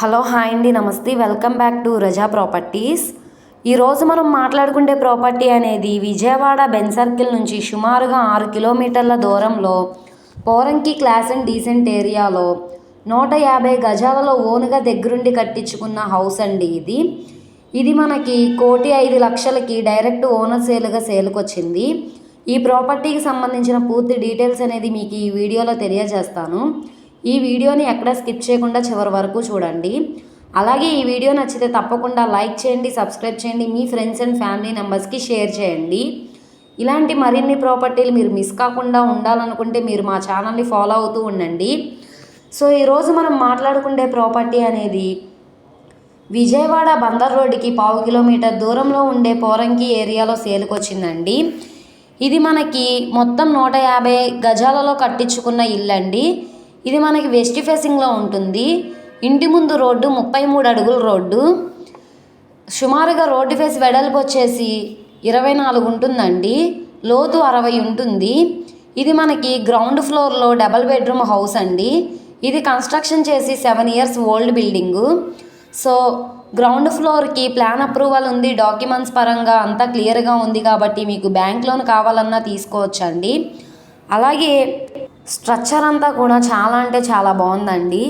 Hello hi అండి. నమస్తే. Welcome back to Raza properties. ఈరోజు మనం మాట్లాడుకునే ప్రాపర్టీ అనేది విజయవాడ బెన్ సర్కిల్ నుంచి సుమారుగా ఆరు కిలోమీటర్ల దూరంలో పోరంకి క్లాస్ అండ్ డీసెంట్ ఏరియాలో నూట యాభై గజాలలో ఓనుగా దగ్గరుండి కట్టించుకున్న హౌస్ అండి ఇది. ఇది మనకి కోటి ఐదు లక్షలకి డైరెక్ట్ ఓనర్ సేలుగా సేలుకొచ్చింది. ఈ ప్రాపర్టీకి సంబంధించిన పూర్తి డీటెయిల్స్ అనేది మీకు ఈ వీడియోలో తెలియజేస్తాను. ఈ వీడియోని ఎక్కడ స్కిప్ చేయకుండా చివరి వరకు చూడండి. అలాగే ఈ వీడియో నచ్చితే తప్పకుండా లైక్ చేయండి సబ్స్క్రైబ్ చేయండి మీ ఫ్రెండ్స్ అండ్ ఫ్యామిలీ మెంబర్స్కి షేర్ చేయండి. ఇలాంటి మరిన్ని ప్రాపర్టీలు మీరు మిస్ కాకుండా ఉండాలనుకుంటే మీరు మా ఛానల్ని ఫాలో అవుతూ ఉండండి. సో ఈరోజు మనం మాట్లాడుకునే ప్రాపర్టీ అనేది విజయవాడ బందర్ రోడ్డుకి పావు కిలోమీటర్ దూరంలో ఉండే పోరంకి ఏరియాలో సేలుకొచ్చిందండి. ఇది మనకి మొత్తం నూట యాభై గజాలలో కట్టించుకున్న ఇల్లు అండి ఇది మనకి వెస్ట్ ఫేసింగ్లో ఉంటుంది. ఇంటి ముందు రోడ్డు ముప్పై మూడు అడుగుల రోడ్డు. సుమారుగా రోడ్డు ఫేస్ వెడల్పు వచ్చేసి ఇరవై నాలుగు ఉంటుందండి. లోతు అరవై ఉంటుంది. ఇది మనకి గ్రౌండ్ ఫ్లోర్లో డబల్ బెడ్రూమ్ హౌస్ అండి. ఇది కన్స్ట్రక్షన్ చేసి seven years old building. So ground ఫ్లోర్కి ప్లాన్ అప్రూవల్ ఉంది. డాక్యుమెంట్స్ పరంగా అంతా క్లియర్గా ఉంది కాబట్టి మీకు బ్యాంక్ లోన్ కావాలన్నా తీసుకోవచ్చండి. అలాగే స్ట్రక్చర్ అంతా కూడా చాలా అంటే చాలా బాగుందండి.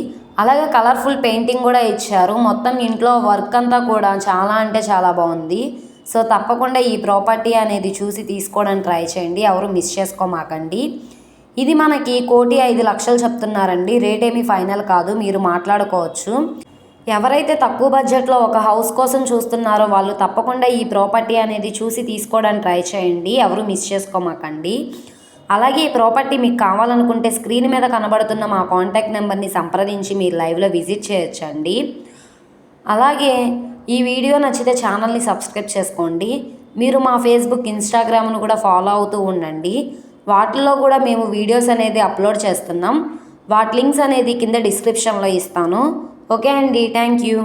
అలాగే కలర్ఫుల్ పెయింటింగ్ కూడా ఇచ్చారు. మొత్తం ఇంట్లో వర్క్ అంతా కూడా చాలా అంటే చాలా బాగుంది. సో తప్పకుండా ఈ ప్రాపర్టీ అనేది చూసి తీసుకోవడానికి ట్రై చేయండి. ఎవరు మిస్ చేసుకోమాకండి. ఇది మనకి కోటి ఐదు లక్షలు చెప్తున్నారండి. రేట్ ఏమీ ఫైనల్ కాదు. మీరు మాట్లాడుకోవచ్చు. ఎవరైతే తక్కువ బడ్జెట్లో ఒక హౌస్ కోసం చూస్తున్నారో వాళ్ళు తప్పకుండా ఈ ప్రాపర్టీ అనేది చూసి తీసుకోవడానికి ట్రై చేయండి. ఎవరు మిస్ చేసుకోమాకండి. అలాగే ఈ ప్రాపర్టీ మీకు కావాలనుకుంటే స్క్రీన్ మీద కనబడుతున్న మా కాంటాక్ట్ నెంబర్ని సంప్రదించి మీరు లైవ్లో విజిట్ చేయొచ్చండి. అలాగే ఈ వీడియో నచ్చితే ఛానల్ని సబ్స్క్రైబ్ చేసుకోండి. మీరు మా ఫేస్బుక్ ఇన్స్టాగ్రామ్ను కూడా ఫాలో అవుతూ ఉండండి. వాటిల్లో కూడా మేము వీడియోస్ అనేది అప్లోడ్ చేస్తున్నాం. వాటి లింక్స్ అనేది కింద డిస్క్రిప్షన్లో ఇస్తాను. ఓకే అండి. Thank you.